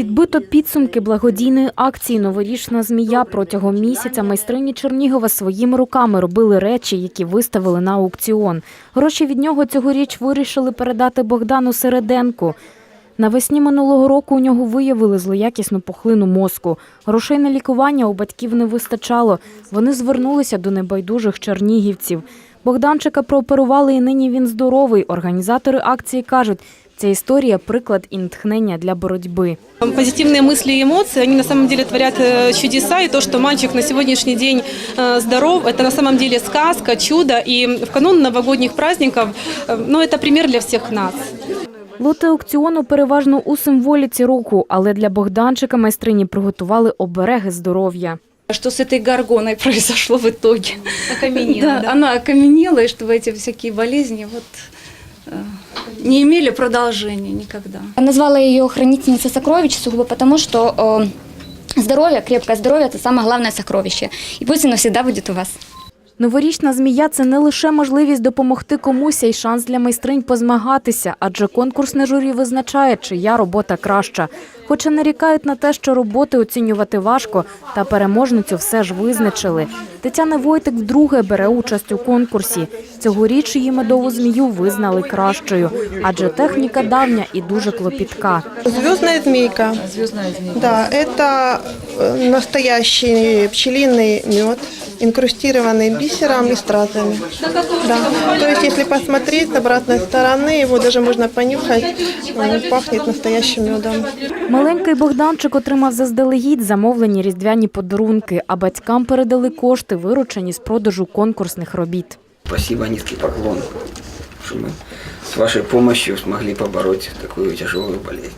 Підбито підсумки благодійної акції Новорічна змія протягом місяця майстрині Чернігова своїми руками робили речі, які виставили на аукціон. Гроші від нього цьогоріч вирішили передати Богдану Середенку. Навесні минулого року у нього виявили злоякісну пухлину мозку. Грошей на лікування у батьків не вистачало. Вони звернулися до небайдужих чернігівців. Богданчика прооперували і нині він здоровий. Організатори акції кажуть, ця історія приклад і натхнення для боротьби. Позитивные мысли и эмоции, они на самом деле творят э, чудеса. И то, что мальчик на сегодняшний день э, здоров, это на самом деле сказка, чудо. И в канун новогодних праздников, э, ну, это пример для всех нас. Лоти аукціону переважно у символіці року, але для Богданчика майстрині приготували обереги здоров'я. Что с этой горгоной произошло в итоге? Окаменела, да, Она окаменела, и чтобы эти всякие болезни вот, э, не имели продолжения никогда. Назвала ее хранительница сокровищ сугубо потому, что э, здоровье, крепкое здоровье – это самое главное сокровище. И пусть оно всегда будет у вас. Новорічна змія це не лише можливість допомогти комусь, а й шанс для майстринь позмагатися, адже конкурсне журі визначає, чия робота краща. Хоча нарікають на те, що роботи оцінювати важко, та переможницю все ж визначили. Тетяна Войтик вдруге бере участь у конкурсі. Цьогоріч її медову змію визнали кращою, адже техніка давня і дуже клопітка. Звездная змейка. Звездная змея. Да, это э, настоящий пчелиный мед, инкрустированный бисером и стразами. Да. То есть, если посмотреть с обратной стороны, его даже можно понюхать, он пахнет настоящим медом. Маленький Богданчик отримав заздалегідь замовлені різдвяні подарунки, а батькам передали кошти, виручені з продажу конкурсних робіт. Спасибо, низкий поклон, что мы с вашей помощью смогли побороть такую тяжелую болезнь.